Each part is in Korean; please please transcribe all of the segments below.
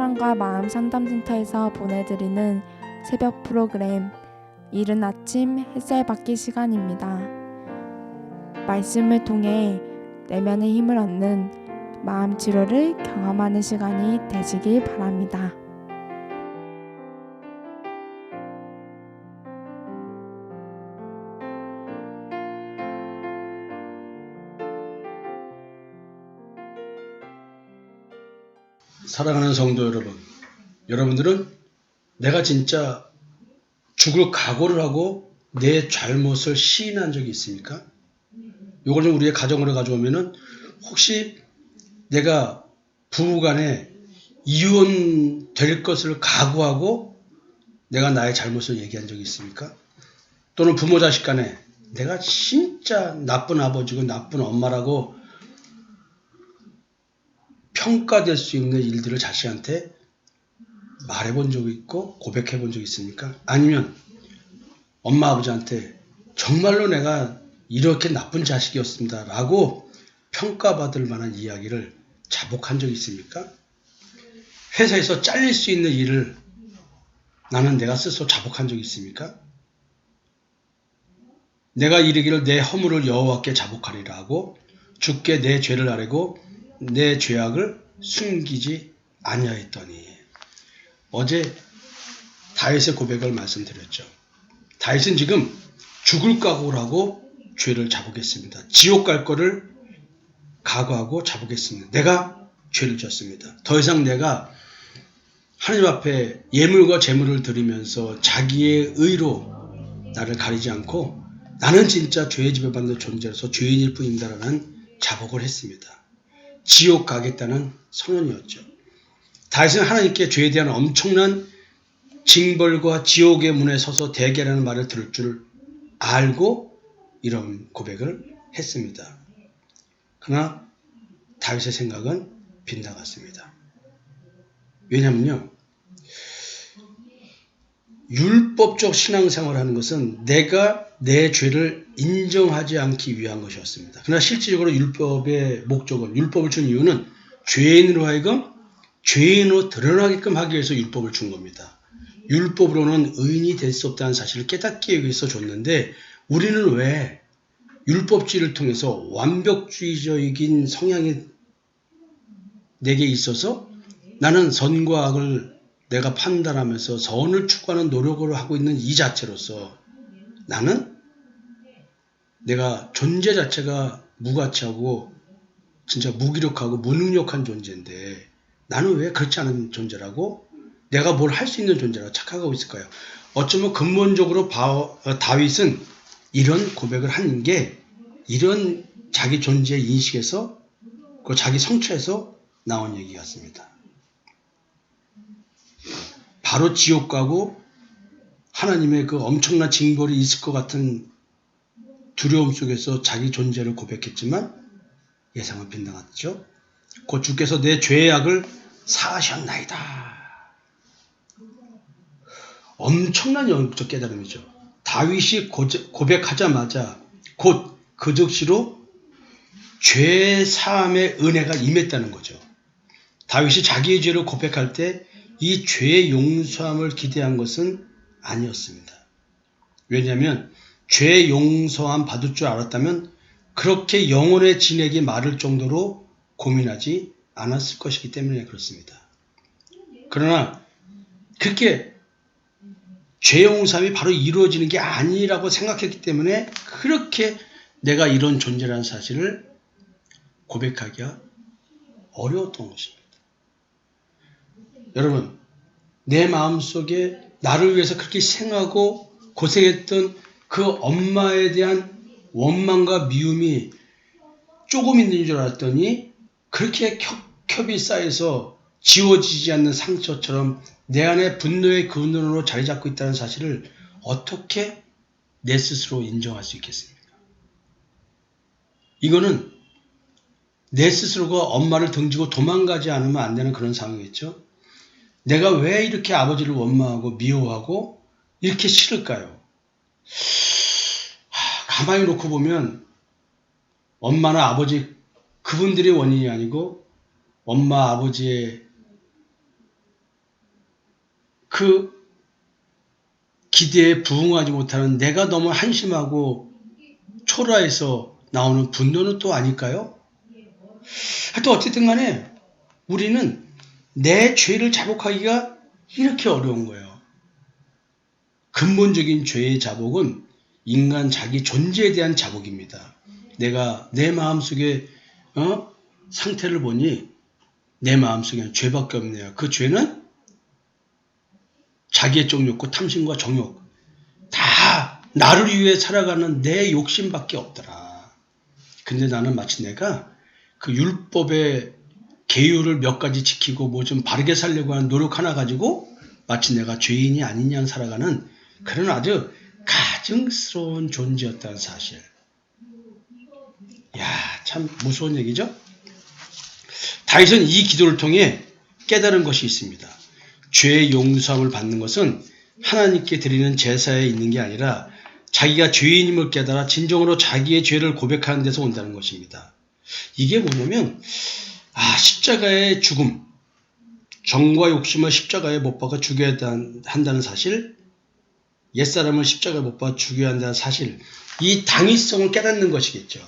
사랑과 마음 상담센터에서 보내드리는 새벽 프로그램 이른 아침 햇살 받기 시간입니다. 말씀을 통해 내면의 힘을 얻는 마음 치료를 경험하는 시간이 되시길 바랍니다. 사랑하는 성도 여러분, 여러분들은 내가 진짜 죽을 각오를 하고 내 잘못을 시인한 적이 있습니까? 이걸 좀 우리의 가정으로 가져오면은 혹시 내가 부부간에 이혼 될 것을 각오하고 내가 나의 잘못을 얘기한 적이 있습니까? 또는 부모 자식 간에 내가 진짜 나쁜 아버지고 나쁜 엄마라고 평가될 수 있는 일들을 자식한테 말해 본 적이 있고 고백해 본 적이 있습니까? 아니면 엄마 아버지한테 정말로 내가 이렇게 나쁜 자식이었습니다. 라고 평가받을 만한 이야기를 자복한 적이 있습니까? 회사에서 잘릴 수 있는 일을 나는 내가 스스로 자복한 적이 있습니까? 내가 이르기를 내 허물을 여호와께 자복하리라 하고 주께 내 죄를 아뢰고 내 죄악을 숨기지 아니하였더니 어제 다윗의 고백을 말씀드렸죠. 다윗은 지금 죽을 각오를 하고 죄를 자복했습니다. 지옥 갈 거를 각오하고 자복했습니다. 내가 죄를 졌습니다. 더 이상 내가 하나님 앞에 예물과 재물을 드리면서 자기의 의로 나를 가리지 않고 나는 진짜 죄의 집에 받는 존재로서 죄인일 뿐입니다라는 자복을 했습니다. 지옥 가겠다는 선언이었죠. 다윗은 하나님께 죄에 대한 엄청난 징벌과 지옥의 문에 서서 대결하는 말을 들을 줄 알고 이런 고백을 했습니다. 그러나 다윗의 생각은 빗나갔습니다. 왜냐면요. 율법적 신앙생활을 하는 것은 내가 내 죄를 인정하지 않기 위한 것이었습니다. 그러나 실질적으로 율법의 목적은 율법을 준 이유는 죄인으로 하여금 죄인으로 드러나게끔 하기 위해서 율법을 준 겁니다. 율법으로는 의인이 될 수 없다는 사실을 깨닫기 위해서 줬는데 우리는 왜 율법주의를 통해서 완벽주의적인 성향이 내게 있어서 나는 선과 악을 내가 판단하면서 선을 추구하는 노력을 하고 있는 이 자체로서 나는 내가 존재 자체가 무가치하고 진짜 무기력하고 무능력한 존재인데 나는 왜 그렇지 않은 존재라고 내가 뭘 할 수 있는 존재라고 착각하고 있을까요? 어쩌면 근본적으로 바, 다윗은 이런 고백을 한게 이런 자기 존재 인식에서 그 자기 성취에서 나온 얘기 같습니다. 바로 지옥 가고 하나님의 그 엄청난 징벌이 있을 것 같은 두려움 속에서 자기 존재를 고백했지만 예상은 빗나갔죠. 곧 주께서 내 죄의 악을 사하셨나이다. 엄청난 영적 깨달음이죠. 다윗이 고백하자마자 곧 그 즉시로 죄 사함의 은혜가 임했다는 거죠. 다윗이 자기의 죄를 고백할 때 이 죄의 용서함을 기대한 것은 아니었습니다. 왜냐하면 죄 용서함 받을 줄 알았다면 그렇게 영혼의 진에게 말을 정도로 고민하지 않았을 것이기 때문에 그렇습니다. 그러나 그렇게 죄 용서함이 바로 이루어지는 게 아니라고 생각했기 때문에 그렇게 내가 이런 존재라는 사실을 고백하기가 어려웠던 것입니다. 여러분, 내 마음 속에 나를 위해서 그렇게 생하고 고생했던 그 엄마에 대한 원망과 미움이 조금 있는 줄 알았더니 그렇게 겹겹이 쌓여서 지워지지 않는 상처처럼 내 안에 분노의 근원으로 자리 잡고 있다는 사실을 어떻게 내 스스로 인정할 수 있겠습니까? 이거는 내 스스로가 엄마를 등지고 도망가지 않으면 안 되는 그런 상황이겠죠. 내가 왜 이렇게 아버지를 원망하고 미워하고 이렇게 싫을까요? 하, 가만히 놓고 보면 엄마나 아버지 그분들이 원인이 아니고 엄마 아버지의 그 기대에 부응하지 못하는 내가 너무 한심하고 초라해서 나오는 분노는 또 아닐까요? 하여튼 어쨌든 간에 우리는 내 죄를 자복하기가 이렇게 어려운 거예요. 근본적인 죄의 자복은 인간 자기 존재에 대한 자복입니다. 내가 내 마음속에 어? 상태를 보니 내 마음속에는 죄밖에 없네요. 그 죄는 자기의 쪽 욕구, 탐심과 정욕 다 나를 위해 살아가는 내 욕심밖에 없더라. 근데 나는 마치 내가 그 율법의 계율을 몇 가지 지키고 뭐 좀 바르게 살려고 하는 노력 하나 가지고 마치 내가 죄인이 양 살아가는 그런 아주 가증스러운 존재였다는 사실. 야, 참 무서운 얘기죠? 다윗은 이 기도를 통해 깨달은 것이 있습니다. 죄의 용서함을 받는 것은 하나님께 드리는 제사에 있는 게 아니라 자기가 죄인임을 깨달아 진정으로 자기의 죄를 고백하는 데서 온다는 것입니다. 이게 뭐냐면 아 십자가의 죽음, 정과 욕심을 십자가에 못 박아 죽여야 한다는 사실, 옛사람을 십자가에 못 박아 죽여야 한다는 사실, 이 당위성을 깨닫는 것이겠죠.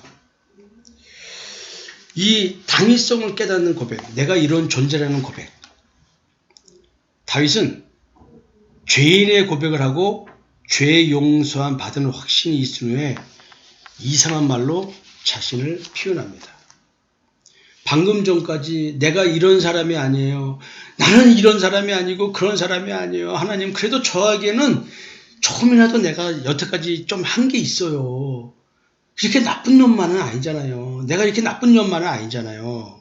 이 당위성을 깨닫는 고백, 내가 이런 존재라는 고백. 다윗은 죄인의 고백을 하고 죄 용서함 받은 확신이 있은 후에 이상한 말로 자신을 표현합니다. 방금 전까지 내가 이런 사람이 아니에요. 나는 이런 사람이 아니고 그런 사람이 아니에요. 하나님, 그래도 저에게는 조금이라도 내가 여태까지 좀 한 게 있어요. 이렇게 나쁜 놈만은 아니잖아요. 내가 이렇게 나쁜 놈만은 아니잖아요.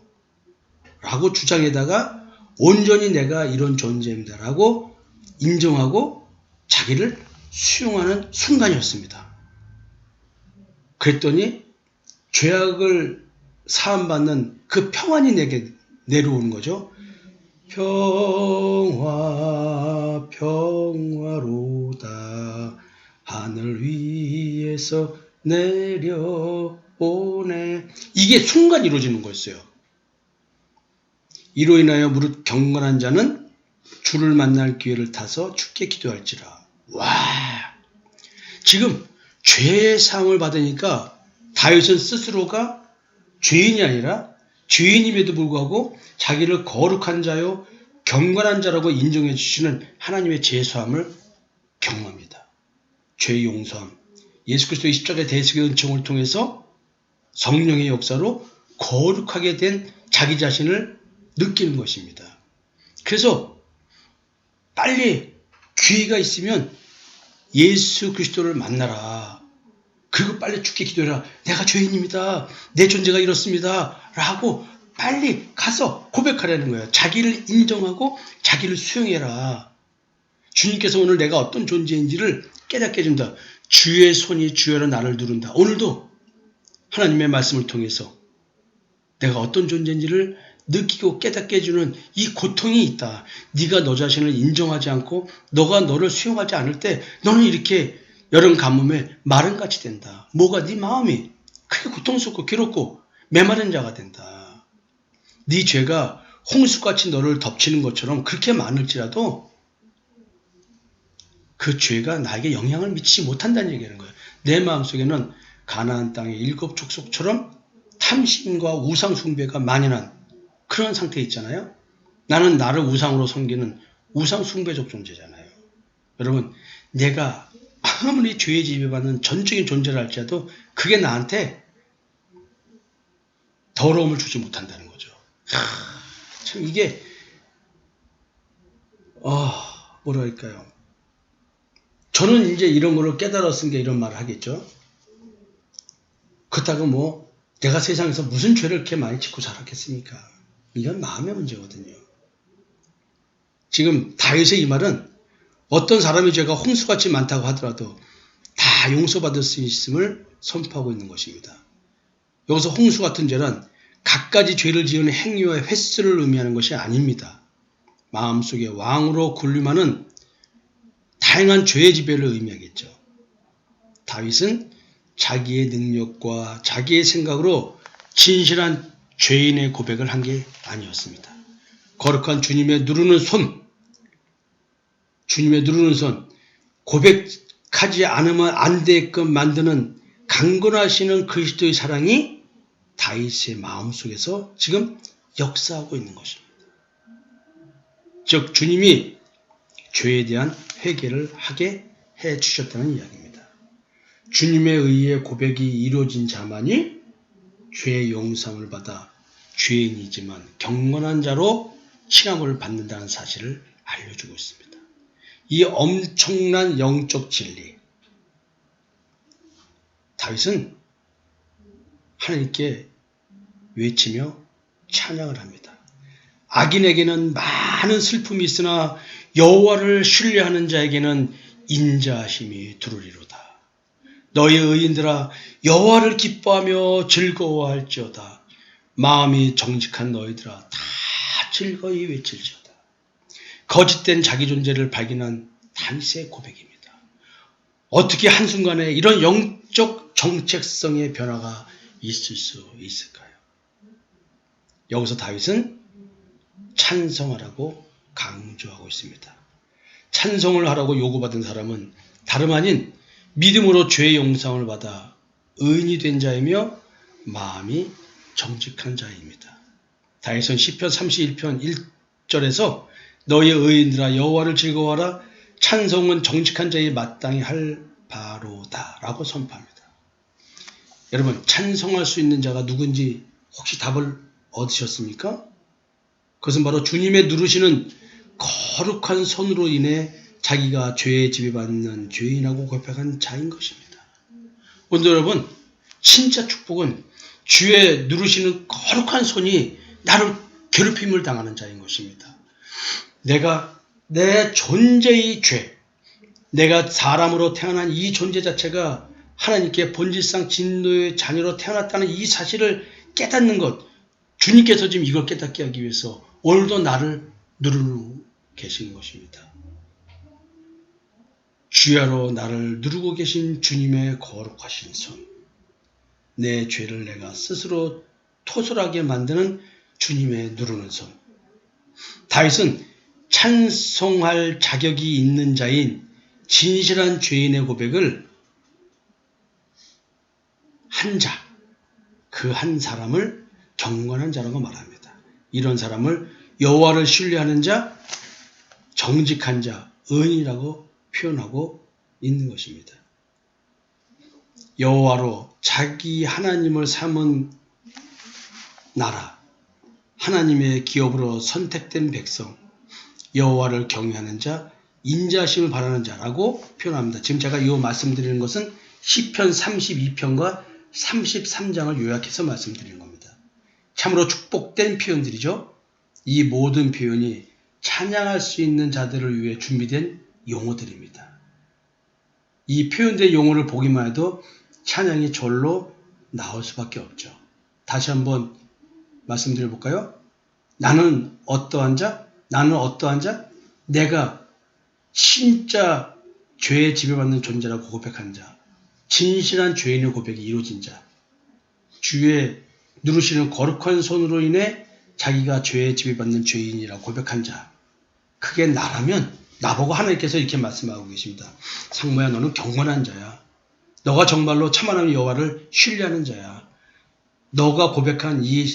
라고 주장에다가 온전히 내가 이런 존재입니다. 라고 인정하고 자기를 수용하는 순간이었습니다. 그랬더니 죄악을 사함받는 그 평안이 내게 내려오는 거죠. 평화, 평화로다. 하늘 위에서 내려오네. 이게 순간 이루어지는 거였어요. 이로 인하여 무릇 경건한 자는 주를 만날 기회를 타서 죽게 기도할지라. 와. 지금 죄의 사함을 받으니까 다윗은 스스로가 죄인이 아니라 죄인임에도 불구하고 자기를 거룩한 자요 경건한 자라고 인정해 주시는 하나님의 제수함을 경험합니다. 죄의 용서함. 예수 그리스도의 십자가의 대속의 은총을 통해서 성령의 역사로 거룩하게 된 자기 자신을 느끼는 것입니다. 그래서 빨리 기회가 있으면 예수 그리스도를 만나라. 그리고 빨리 죽게 기도해라. 내가 죄인입니다. 내 존재가 이렇습니다. 라고 빨리 가서 고백하라는 거예요. 자기를 인정하고 자기를 수용해라. 주님께서 오늘 내가 어떤 존재인지를 깨닫게 해준다. 주의 손이 주여로 나를 누른다. 오늘도 하나님의 말씀을 통해서 내가 어떤 존재인지를 느끼고 깨닫게 해주는 이 고통이 있다. 네가 너 자신을 인정하지 않고 너가 너를 수용하지 않을 때 너는 이렇게 여름 가뭄에 마른같이 된다. 뭐가 네 마음이 크게 고통스럽고 괴롭고 메마른 자가 된다. 네 죄가 홍수같이 너를 덮치는 것처럼 그렇게 많을지라도 그 죄가 나에게 영향을 미치지 못한다는 얘기하는 거예요. 내 마음속에는 가나안 땅의 일곱 족속처럼 탐심과 우상 숭배가 만연한 그런 상태에 있잖아요. 나는 나를 우상으로 섬기는 우상 숭배적 존재잖아요. 여러분, 내가 아무리 죄의 지배받는 전적인 존재를 할지라도 그게 나한테 더러움을 주지 못한다는 거죠. 하, 참 이게 어, 뭐랄까요. 저는 이제 이런 거를 깨달았으니까 이런 말을 하겠죠. 그렇다고 뭐 내가 세상에서 무슨 죄를 이렇게 많이 짓고 살았겠습니까? 이건 마음의 문제거든요. 지금 다윗의 이 말은 어떤 사람의 죄가 홍수같이 많다고 하더라도 다 용서받을 수 있음을 선포하고 있는 것입니다. 여기서 홍수 같은 죄는 갖가지 죄를 지은 행위와 횟수를 의미하는 것이 아닙니다. 마음속에 왕으로 군림하는 다양한 죄의 지배를 의미하겠죠. 다윗은 자기의 능력과 자기의 생각으로 진실한 죄인의 고백을 한 게 아니었습니다. 거룩한 주님의 누르는 손, 주님의 누르는 손, 고백하지 않으면 안 되게끔 만드는 강건하시는 그리스도의 사랑이 다윗의 마음속에서 지금 역사하고 있는 것입니다. 즉 주님이 죄에 대한 회개를 하게 해 주셨다는 이야기입니다. 주님의 의해 고백이 이루어진 자만이 죄의 용서를 받아 죄인이지만 경건한 자로 칭함을 받는다는 사실을 알려주고 있습니다. 이 엄청난 영적 진리. 다윗은 하나님께 외치며 찬양을 합니다. 악인에게는 많은 슬픔이 있으나 여호와를 신뢰하는 자에게는 인자하심이 두루리로다. 너희 의인들아 여호와를 기뻐하며 즐거워할지어다. 마음이 정직한 너희들아 다 즐거이 외칠지어다. 거짓된 자기 존재를 발견한 다윗의 고백입니다. 어떻게 한순간에 이런 영적 정체성의 변화가 있을 수 있을까요? 여기서 다윗은 찬성하라고 강조하고 있습니다. 찬성을 하라고 요구받은 사람은 다름 아닌 믿음으로 죄의 용서을 받아 의인이 된 자이며 마음이 정직한 자입니다. 다윗은 시편 31편 1절에서 너의 의인들아 여호와를 즐거워하라 찬송은 정직한 자의 마땅히 할 바로다라고 선포합니다. 여러분 찬송할 수 있는 자가 누군지 혹시 답을 얻으셨습니까? 그것은 바로 주님의 누르시는 거룩한 손으로 인해 자기가 죄에 지배받는 죄인하고 고백한 자인 것입니다. 오늘 여러분 진짜 축복은 주의 누르시는 거룩한 손이 나를 괴롭힘을 당하는 자인 것입니다. 내가 내 존재의 죄, 내가 사람으로 태어난 이 존재 자체가 하나님께 본질상 진노의 자녀로 태어났다는 이 사실을 깨닫는 것, 주님께서 지금 이걸 깨닫게 하기 위해서 오늘도 나를 누르고 계신 것입니다. 주야로 나를 누르고 계신 주님의 거룩하신 손, 내 죄를 내가 스스로 토설하게 만드는 주님의 누르는 손. 다윗은 찬송할 자격이 있는 자인 진실한 죄인의 고백을 한 자, 그 한 사람을 경건한 자라고 말합니다. 이런 사람을 여호와를 신뢰하는 자, 정직한 자, 의인이라고 표현하고 있는 것입니다. 여호와로 자기 하나님을 삼은 나라, 하나님의 기업으로 선택된 백성, 여호와를 경외하는 자, 인자심을 바라는 자라고 표현합니다. 지금 제가 이 말씀드리는 것은 시편 32편과 33장을 요약해서 말씀드리는 겁니다. 참으로 축복된 표현들이죠. 이 모든 표현이 찬양할 수 있는 자들을 위해 준비된 용어들입니다. 이 표현된 용어를 보기만 해도 찬양이 절로 나올 수밖에 없죠. 다시 한번 말씀드려 볼까요? 나는 어떠한 자? 나는 어떠한 자? 내가 진짜 죄에 지배받는 존재라고 고백한 자. 진실한 죄인의 고백이 이루어진 자. 주의 누르시는 거룩한 손으로 인해 자기가 죄에 지배받는 죄인이라고 고백한 자. 그게 나라면 나보고 하나님께서 이렇게 말씀하고 계십니다. 상모야 너는 경건한 자야. 너가 정말로 참 하나님 여호와를 신뢰하는 자야. 너가 고백한 이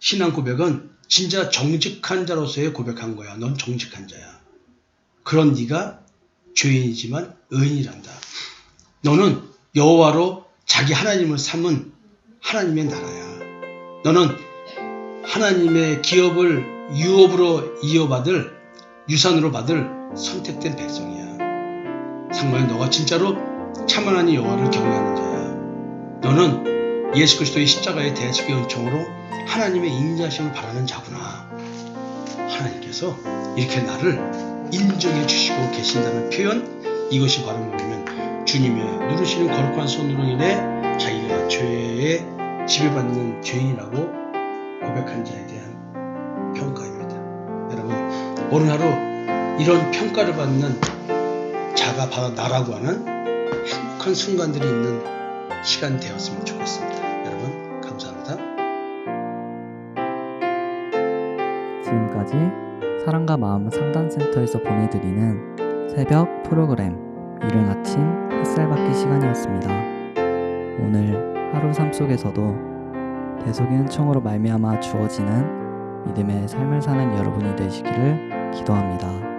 신앙 고백은 진짜 정직한 자로서의 고백한 거야. 넌 정직한 자야. 그런 네가 죄인이지만 의인이란다. 너는 여호와로 자기 하나님을 삼은 하나님의 나라야. 너는 하나님의 기업을 유업으로 이어받을 유산으로 받을 선택된 백성이야. 상모야 너가 진짜로 참 하나님 여호와를 경외하는 자야. 너는 예수 그리스도의 십자가의 대속의 은총으로 하나님의 인자심을 바라는 자구나. 하나님께서 이렇게 나를 인정해 주시고 계신다는 표현 이것이 바로 뭐냐면 주님의 누르시는 거룩한 손으로 인해 자기가 죄에 지배받는 죄인이라고 고백한 자에 대한 평가입니다. 여러분 오늘 하루 이런 평가를 받는 자가 바로 나라고 하는 행복한 순간들이 있는 시간 되었으면 좋겠습니다. 지금까지 사랑과 마음 상담센터에서 보내드리는 새벽 프로그램 이른 아침 햇살 받기 시간이었습니다. 오늘 하루 삶 속에서도 대속의 은총으로 말미암아 주어지는 믿음의 삶을 사는 여러분이 되시기를 기도합니다.